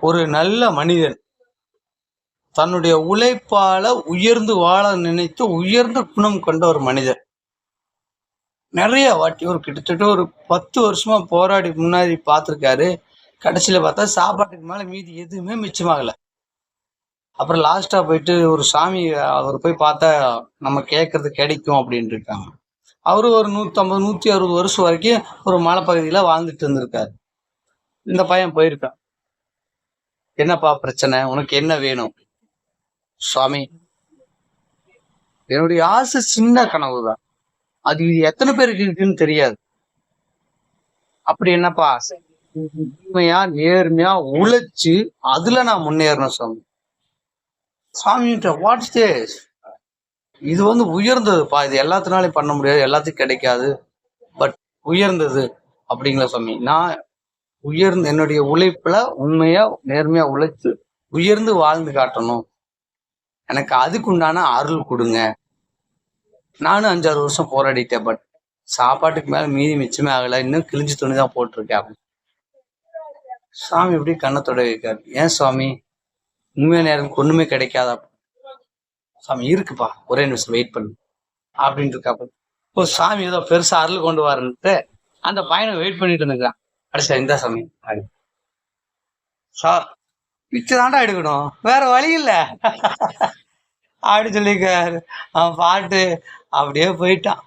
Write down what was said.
ஒரு நல்ல மனிதன். தன்னுடைய உழைப்பால உயர்ந்து வாழ நினைத்து உயர்ந்த குணம் கொண்ட ஒரு மனிதர் நிறைய வாட்டி ஒரு கிட்டத்தட்ட ஒரு பத்து வருஷமா போராடி முன்னாடி பார்த்துருக்காரு. கடைசியில பார்த்தா சாப்பாட்டுக்கு மேல மீதி எதுவுமே மிச்சமாகல. அப்புறம் லாஸ்டா போயிட்டு ஒரு சாமி அவர் போய் பார்த்தா நம்ம கேட்கறது கிடைக்கும் அப்படின்னு இருக்காங்க. அவரு ஒரு நூற்றம்பது நூத்தி அறுபது வருஷம் வரைக்கும் ஒரு மலைப்பகுதியில வாழ்ந்துட்டு இருந்திருக்காரு. இந்த பையன் போயிருக்கான். என்னப்பா பிரச்சனை? உனக்கு என்ன வேணும்? சுவாமி என்னுடைய ஆசை சின்ன கனவு தான் அது இது எத்தனை பேருக்கு இருக்குன்னு தெரியாது. அப்படி என்னப்பா? ஆசை உண்மையா நேர்மையா உழைச்சு அதுல நான் முன்னேறணும் சுவாமி. சாமிகிட்ட வாட்ஸ் திஸ் இது வந்து உயர்ந்ததுப்பா. இது எல்லாத்தினாலையும் பண்ண முடியாது எல்லாத்துக்கும் கிடைக்காது. பட் உயர்ந்தது அப்படிங்கிற சுவாமி. நான் உயர்ந்து என்னுடைய உழைப்புல உண்மையா நேர்மையா உழைச்சு உயர்ந்து வாழ்ந்து காட்டணும். எனக்கு அதுக்குண்டான அருள் கொடுங்க. நானும் அஞ்சாறு வருஷம் போராடிட்டேன் பட் சாப்பாட்டுக்கு மேல மீதி மிச்சமே ஆகல. இன்னும் கிழிஞ்சு துணி தான் போட்டிருக்கேன் அப்படின்னு. சாமி எப்படி கண்ணை தொட வைக்காரு ஏன் சுவாமி உண்மையான நேரம் ஒண்ணுமே கிடைக்காதா சாமி இருக்குப்பா. ஒரே நிமிஷம் வெயிட் பண்ணு. அப்படின்ட்டு இருக்காப்ப ஓ சாமி ஏதோ பெருசா அருள் கொண்டு வரன்ட்டு அந்த பையனை வெயிட் பண்ணிட்டு இருந்துக்கிறான். அடிச்சா இந்த சாமி. அப்படி. சார் பிச்சை தாண்டா எடுக்கணும். வேற வழி இல்ல. அப்படின்னு சொல்லியிருக்காரு. அவன் பாட்டு அப்படியே போயிட்டான்.